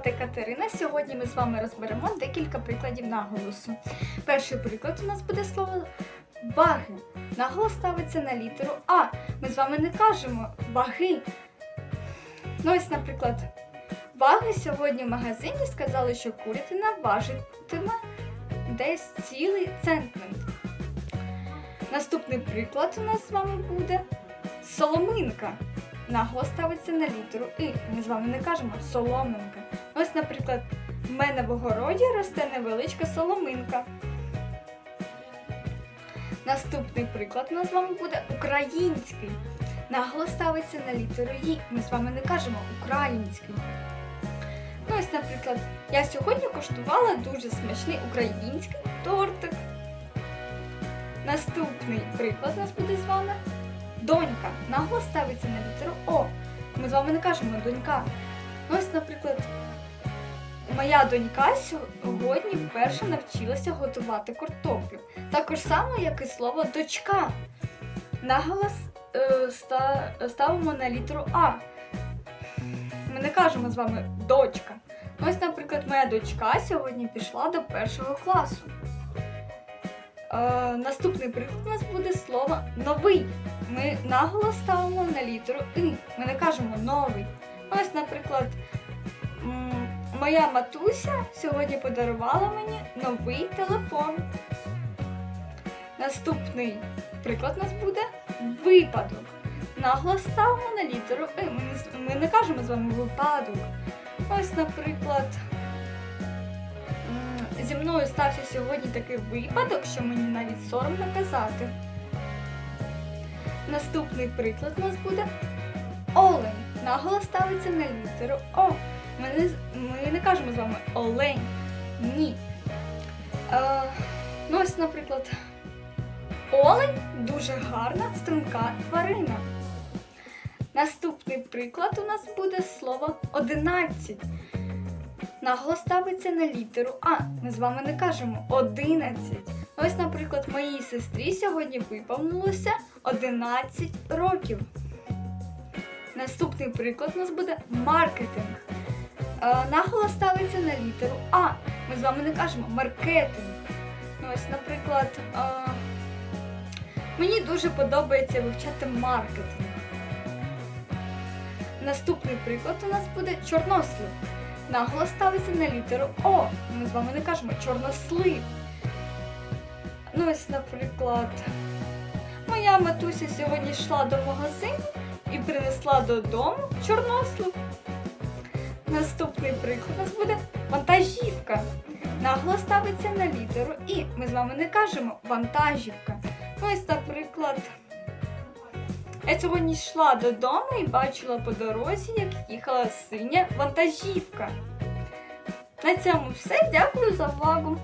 звати Катерина. Сьогодні ми з вами розберемо декілька прикладів наголосу. Перший приклад у нас буде слово ваги. Наголос ставиться на літеру А. Ми з вами не кажемо ваги. Ну ось, наприклад, ваги сьогодні в магазині сказали, що курятина важитиме десь цілий центнер. Наступний приклад у нас з вами буде соломинка. Наголос ставиться на літеру І. Ми з вами не кажемо соломинка. Ось, наприклад, в мене в огороді росте невеличка соломинка. Наступний приклад у нас з вами буде український. Наголос ставиться на літеру І. Ми з вами не кажемо український. Ну, ось, наприклад, я сьогодні коштувала дуже смачний український тортик. Наступний приклад у нас буде з вами донька. Наголос ставиться на літеру О. Ми з вами не кажемо донька. Ну, Ось, наприклад, моя донька сьогодні вперше навчилася готувати картоплю. Також само, як і слово дочка. Наголос е, ста- ставимо на літеру А. Ми не кажемо з вами дочка. Ось, наприклад, моя дочка сьогодні пішла до першого класу. Е, наступний приклад у нас буде слово новий. Ми наголос ставимо на літеру И. Ми не кажемо новий. Ось, наприклад, моя матуся сьогодні подарувала мені новий телефон. Наступний приклад у нас буде випадок. Наголос ставимо на літеру И. Ми не, ми не кажемо з вами випадок. Ось, наприклад, зі мною стався сьогодні такий випадок, що мені навіть соромно казати. Наступний приклад у нас буде олень. Наголос ставиться на літеру О. Ми не, ми не кажемо з вами олень. Ні. Е, ну ось, наприклад, олень дуже гарна, струнка тварина. Наступний приклад у нас буде слово 11. Наголос ставиться на літеру А. Ми з вами не кажемо 11. Ось, наприклад, моїй сестрі сьогодні виповнилося 11 років. Наступний приклад у нас буде маркетинг. Е, наголос ставиться на літеру А. Ми з вами не кажемо маркетинг. Ну, Ось, наприклад, е, мені дуже подобається вивчати маркетинг. Наступний приклад у нас буде чорнослив. Наголос ставиться на літеру О. Ми з вами не кажемо чорнослив. Ну, ось, наприклад, моя матуся сьогодні йшла до магазину і принесла додому чорнослив. Наступний приклад у нас буде вантажівка. Нагло ставиться на літеру І. Ми з вами не кажемо вантажівка. Ось, наприклад, я сьогодні йшла додому і бачила по дорозі, як їхала синя вантажівка. На цьому все. Дякую за увагу.